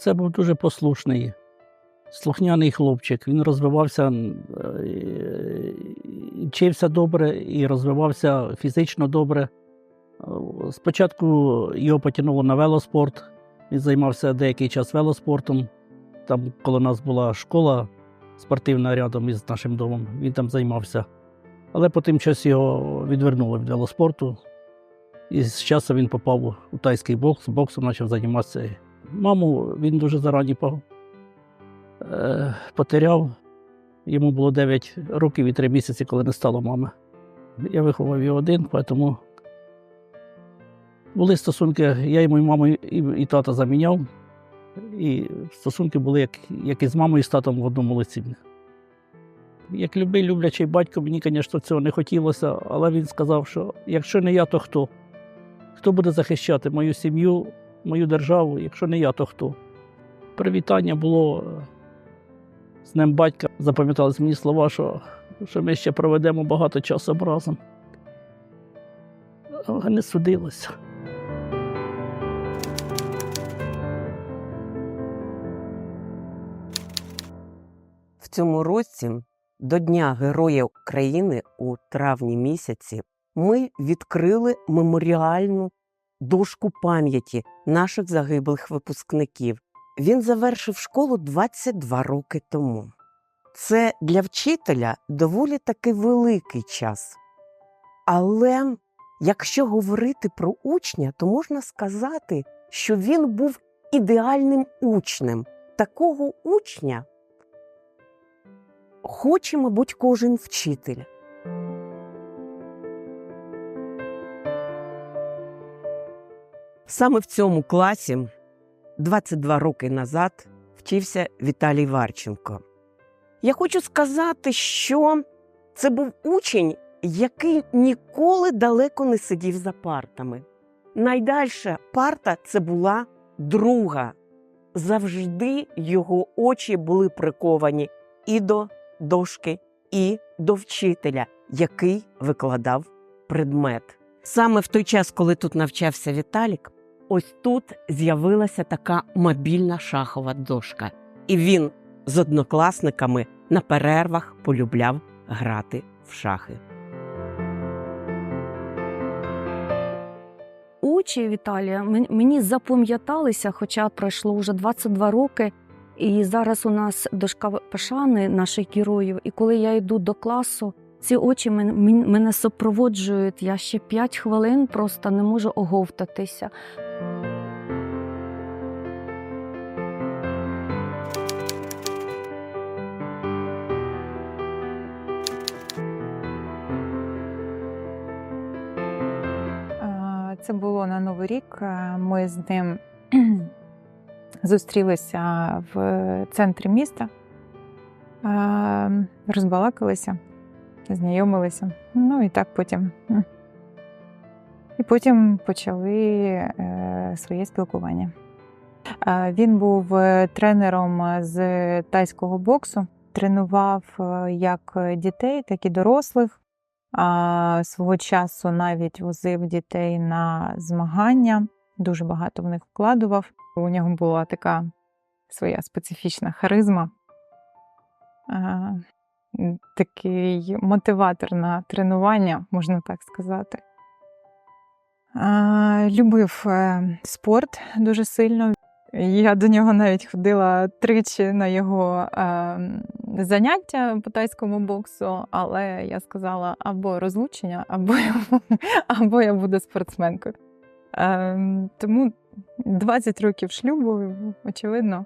Це був дуже послушний, слухняний хлопчик. Він розвивався, е, вчився добре і розвивався фізично добре. Спочатку його потягнуло на велоспорт. Він займався деякий час велоспортом. Там, коли нас була школа спортивна рядом із нашим домом, він там займався. Але потім час його відвернули від велоспорту. І з часу він попав у тайський бокс, боксом почав займатися. Маму він дуже зарані е, потеряв. Йому було 9 років і 3 місяці, коли не стало мами. Я виховав його один, тому були стосунки, я йому і маму, і, і тата заміняв. І стосунки були як, як і з мамою, і з татом в одному лиці. Як любий люблячий батько, мені, звісно, цього не хотілося, але він сказав, що якщо не я, то хто? Хто буде захищати мою сім'ю, мою державу? Якщо не я, то хто? Привітання було е, з Днем батька. Запам'ятались мені слова, що, що ми ще проведемо багато часу разом. Але не судилося. В цьому році, до Дня Героя України у травні місяці, ми відкрили меморіальну дошку пам'яті наших загиблих випускників. Він завершив школу 22 роки тому. Це для вчителя доволі таки великий час. Але якщо говорити про учня, то можна сказати, що він був ідеальним учнем. Такого учня хоче, мабуть, кожен вчитель. Саме в цьому класі 22 роки назад вчився Віталій Варченко. Я хочу сказати, що це був учень, який ніколи далеко не сидів за партами. Найдальша парта це була друга. Завжди його очі були приковані і до дошки, і до вчителя, який викладав предмет. Саме в той час, коли тут навчався Віталік, ось тут з'явилася така мобільна шахова дошка, і він з однокласниками на перервах полюбляв грати в шахи. Очі Віталія мен- мені запам'яталися, хоча пройшло вже 22 роки. І зараз у нас дошка пошани наших героїв. І коли я йду до класу, ці очі мен- мен- мене супроводжують. Я ще 5 хвилин просто не можу оговтатися. Це було на Новий рік. Е, Ми з ним зустрілися в центрі міста, е, розбалакалися, знайомилися. Ну і так потім. І потім почали е, своє спілкування. Е, Він був е, тренером з тайського боксу, тренував е, як дітей, так і дорослих. Свого часу навіть возив дітей на змагання, дуже багато в них вкладував. У нього була така своя специфічна харизма, такий мотиватор на тренування, можна так сказати. Любив е, спорт дуже сильно. Я до нього навіть ходила тричі на його е, заняття по тайському боксу, але я сказала або розлучення, або, я- або я буду спортсменкою. Е, тому 20 років шлюбу, очевидно,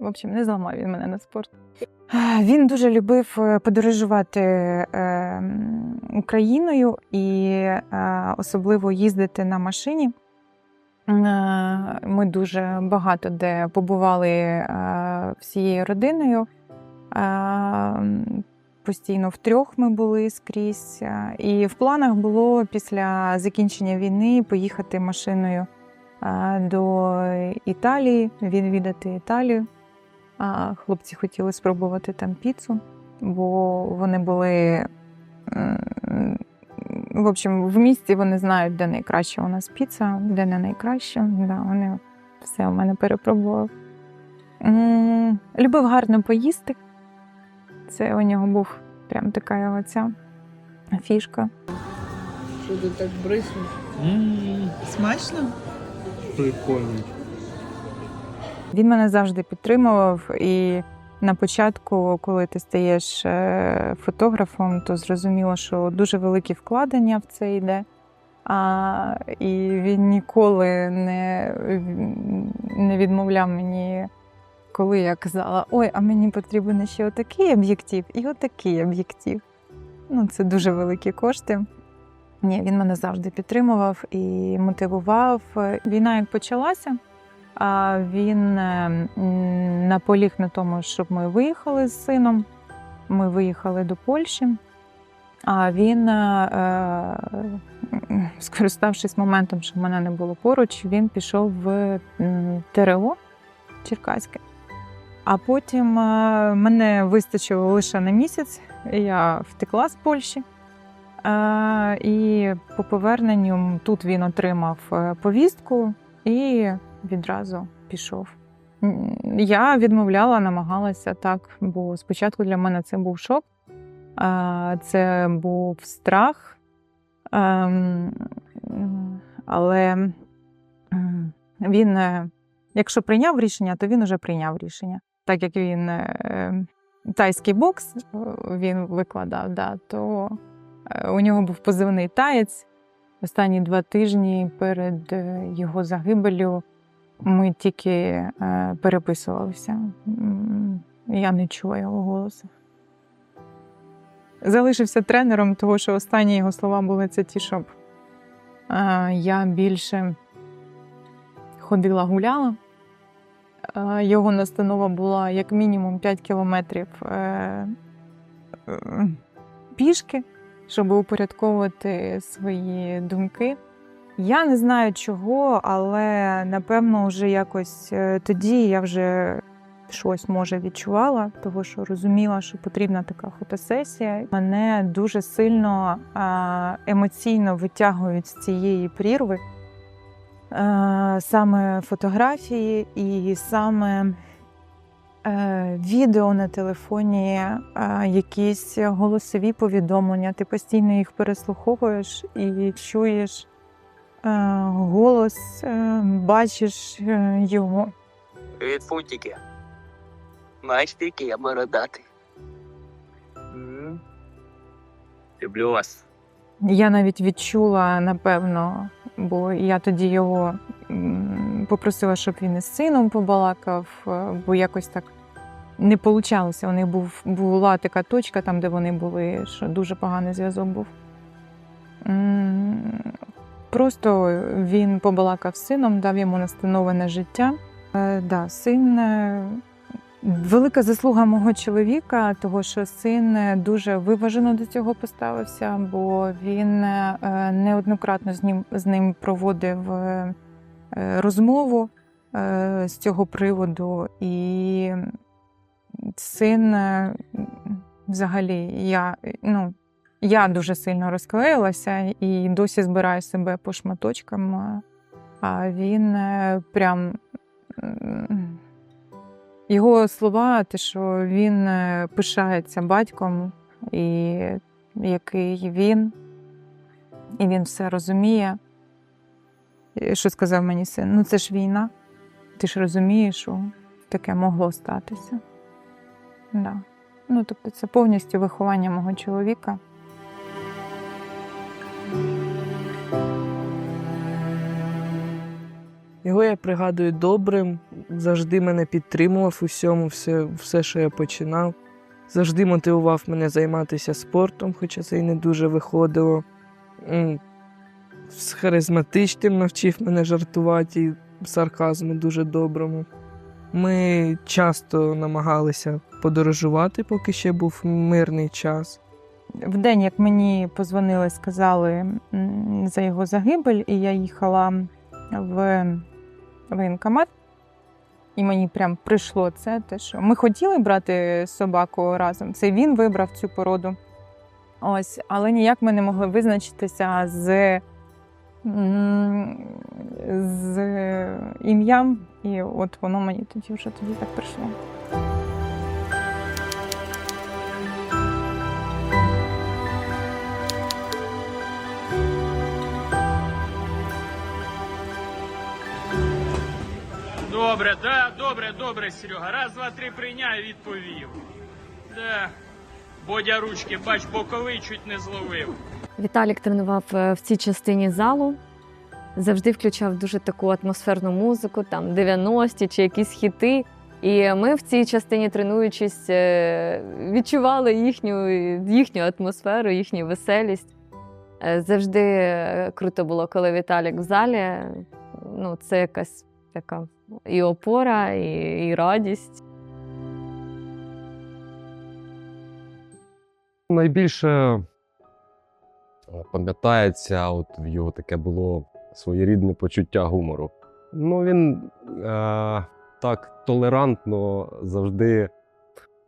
в общем, не зламав він мене на спорт. Він дуже любив е, подорожувати е, Україною і е, особливо їздити на машині. Ми дуже багато де побували всією родиною. Постійно втрьох ми були скрізь. І в планах було після закінчення війни поїхати машиною до Італії, відвідати Італію. А Хлопці хотіли спробувати там піцу, бо вони були. В общем, в місті вони знають, де найкраща у нас піца, де не найкраща. Да, вони все у мене перепробували. Любив гарно поїсти. Це у нього був прям така його ця фішка. Що ти так бриснеш? Смачно? Прикольно. Він мене завжди підтримував, і на початку, коли ти стаєш е, фотографом, то зрозуміло, що дуже великі вкладення в це йде. А, і він ніколи не, не відмовляв мені, коли я казала: ой, а мені потрібен ще отакий об'єктив і отакий об'єктив. Ну, це дуже великі кошти. Ні, він мене завжди підтримував і мотивував. Війна як почалася, а він е, наполіг на тому, щоб ми виїхали з сином. Ми виїхали до Польщі. А він, е, е, скориставшись моментом, що мене не було поруч, він пішов в ТРО Черкаське. А потім мене вистачило лише на місяць. Я втекла з Польщі. І по поверненню тут він отримав е, повістку і відразу пішов. Я відмовляла, намагалася так, бо спочатку для мене це був шок, це був страх. Ем, Але він, е, якщо прийняв рішення, то він уже прийняв рішення. Так як він е, тайський бокс він викладав, да, то у нього був позивний таєць. Останні два тижні перед е, його загибелю ми тільки е, переписувалися. Я не чула його голосу. Залишився тренером, тому що останні його слова були це ті, щоб е, я більше ходила гуляла. Е, Його настанова була як мінімум 5 кілометрів е, е, пішки, щоб упорядковувати свої думки. Я не знаю чого, але напевно вже якось е, тоді я вже щось може відчувала, того що розуміла, що потрібна така фотосесія. Мене дуже сильно емоційно витягують з цієї прірви е, саме фотографії і саме відео на телефоні, е, якісь голосові повідомлення. Ти постійно їх переслуховуєш і чуєш е, голос, е, бачиш е, його. Привіт, фунтики. Знаєш, який я бородатий. М. Люблю вас. Я навіть відчула, напевно, бо я тоді його попросила, щоб він із сином побалакав, е, бо якось так не получалося. У них був, була така точка, там, де вони були, що дуже поганий зв'язок був. Просто він побалакав з сином, дав йому настанови на життя. Е, да, син е, велика заслуга мого чоловіка, того що син дуже виважено до цього поставився, бо він е, неоднократно з ним, з ним проводив е, е, розмову з цього приводу. І син взагалі я, ну, я дуже сильно розклеїлася і досі збираю себе по шматочкам. А він прям. Його слова, те, що він е, пишається батьком, і який він, і він все розуміє. Що сказав мені син? Ну це ж війна. Ти ж розумієш, що таке могло статися. Да. Ну, тобто, це повністю виховання мого чоловіка. Його я пригадую добрим, завжди мене підтримував у всьому, все, все, що я починав. Завжди мотивував мене займатися спортом, хоча це й не дуже виходило. З харизматичним навчив мене жартувати і сарказму дуже доброму. Ми часто намагалися подорожувати, поки ще був мирний час. В день, як мені позвонили, сказали за його загибель, і я їхала в воєнкомат, і мені прям прийшло це, те, що ми хотіли брати собаку разом. Це він вибрав цю породу. Ось, але ніяк ми не могли визначитися з з ім'ям, і от воно мені тоді вже тоді так прийшло. Добре, да, добре, добре, Серега. Раз, два, три прийняв відповів. Да. Бодя ручки, бач, боковий чуть не зловив. Віталік тренував е, в цій частині залу. Завжди включав дуже таку атмосферну музику, там 90-ті чи якісь хіти. І ми в цій частині, тренуючись, е, відчували їхню, їхню атмосферу, їхню веселість. Е, Завжди круто було, коли Віталік в залі. Ну, це якась така і опора, і, і радість. Найбільше е, пам'ятається, от в його таке було своєрідне почуття гумору. Ну, він е, так толерантно завжди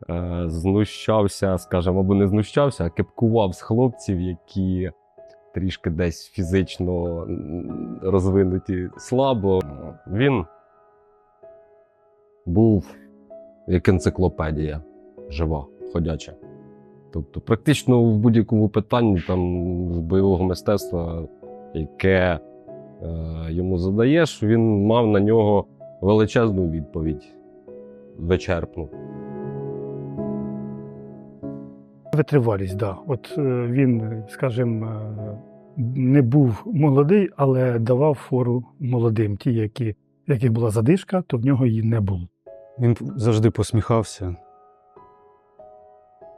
е, знущався, скажімо, або не знущався, а кепкував з хлопців, які трішки десь фізично розвинуті слабо. Він був як енциклопедія жива, ходяча. Тобто, практично в будь-якому питанні там, з бойового мистецтва, яке е, йому задаєш, він мав на нього величезну відповідь, вичерпну. Витривалість, да. От е, він, скажімо, е, не був молодий, але давав фору молодим. Ті, які, яких була задишка, то в нього її не було. Він завжди посміхався,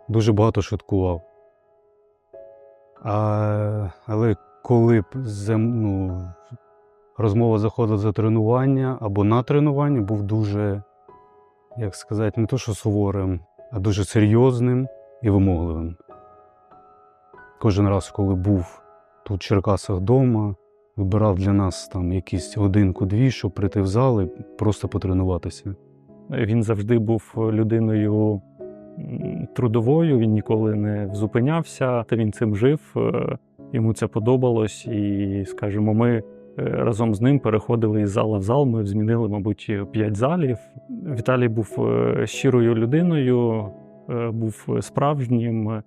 дуже багато шуткував. А, але коли ну, розмова заходила за тренування або на тренування, був дуже, як сказати, не то що суворим, а дуже серйозним і вимогливим. Кожен раз, коли був тут в Черкасах вдома, вибирав для нас там якісь годинку-дві, щоб прийти в зал і просто потренуватися. Він завжди був людиною трудовою, він ніколи не зупинявся, та він цим жив. е, Йому це подобалось, і, скажімо, ми е, разом з ним переходили із зала в зал. Ми змінили, мабуть, п'ять залів. Віталій був е, щирою людиною, е, був справжнім, е,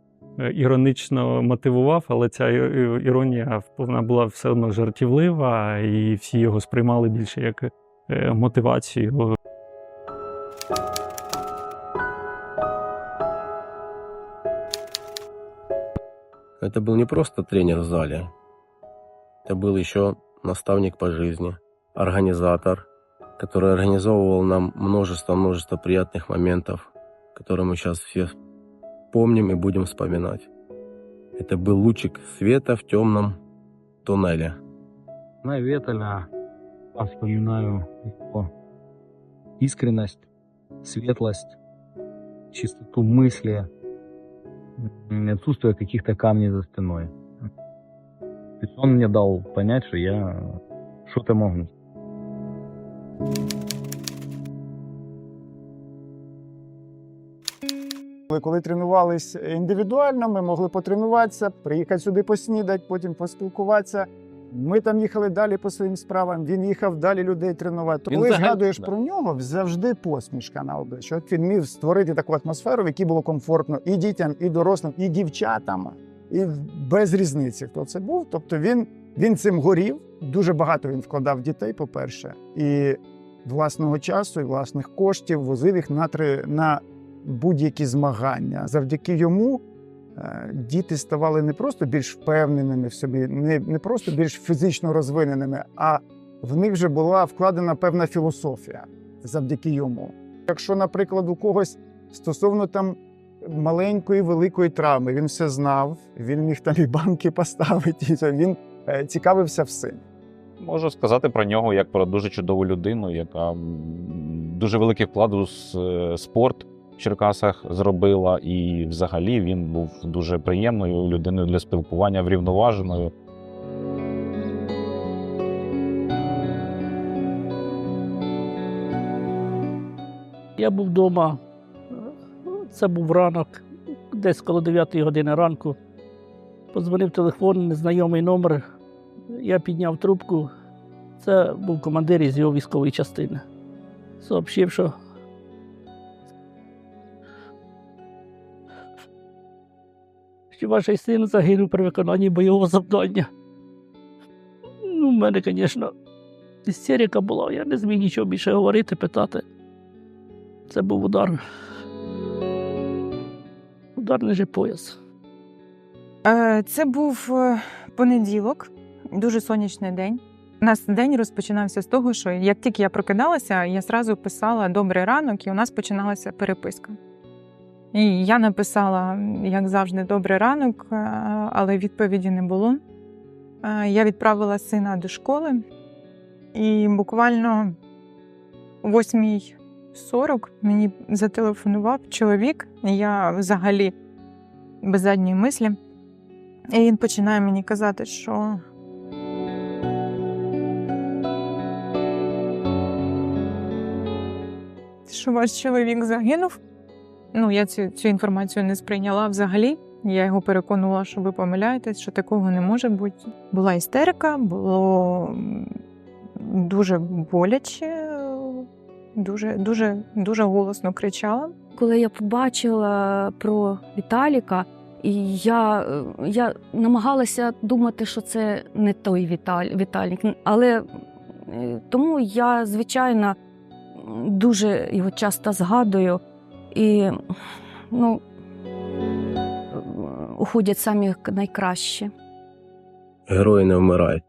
іронично мотивував, але ця іронія вона була все одно жартівлива, і всі його сприймали більше як е, мотивацію. Это был не просто тренер в зале, это был еще наставник по жизни, организатор, который организовывал нам множество-множество приятных моментов, которые мы сейчас все помним и будем вспоминать. Это был лучик света в темном туннеле. Ветеля, я вспоминаю его искренность, светлость, чистоту мысли, отсутствие каких-то камней за спиной. То есть он мне дал понять, что я что-то могу. Ми коли тренувались індивідуально, ми могли потренуватися, приїхати сюди поснідати, потім поспілкуватися. Ми там їхали далі по своїм справам. Він їхав далі людей тренувати. Він Коли взагалі- згадуєш да. про нього, завжди посмішка на обличчі. От він міг створити таку атмосферу, в якій було комфортно і дітям, і дорослим, і дівчатам, і без різниці, хто це був. Тобто він, він цим горів. Дуже багато він вкладав в дітей, по-перше, і власного часу, і власних коштів возив їх на, три, на будь-які змагання. Завдяки йому діти ставали не просто більш впевненими в собі, не, не просто більш фізично розвиненими, а в них вже була вкладена певна філософія завдяки йому. Якщо, наприклад, у когось стосовно там маленької великої травми, він все знав, він міг там і банки поставити, і він е, цікавився всім. Можу сказати про нього як про дуже чудову людину, яка дуже великий вклад у е, спорт Черкасах зробила. І взагалі він був дуже приємною людиною для спілкування, врівноваженою. Я був вдома. Це був ранок, десь коло 9 години ранку. Подзвонив телефон, незнайомий номер. Я підняв трубку. Це був командир із його військової частини. Сообщив, що що ваш син загинув при виконанні бойового завдання. Ну, в мене, звісно, істерика була, я не зміг нічого більше говорити, питати. Це був удар. Удар ниже пояс. Е, Це був е, понеділок, дуже сонячний день. У нас день розпочинався з того, що як тільки я прокидалася, я зразу писала добрий ранок, і у нас починалася переписка. І я написала, як завжди, добрий ранок, е, але відповіді не було. Е, Я відправила сина до школи, і буквально о 8.40 мені зателефонував чоловік. Я взагалі без задньої мислі. І він починає мені казати, що що ваш чоловік загинув. Ну, я цю, цю інформацію не сприйняла взагалі. Я його переконувала, що ви помиляєтесь, що такого не може бути. Була істерика, було дуже боляче, дуже, дуже, дуже голосно кричала. Коли я побачила про Віталіка, я, я намагалася думати, що це не той Віталь, Віталік. Але тому я, звичайно, дуже його часто згадую. І ну, уходять самі найкращі. Герої не вмирають.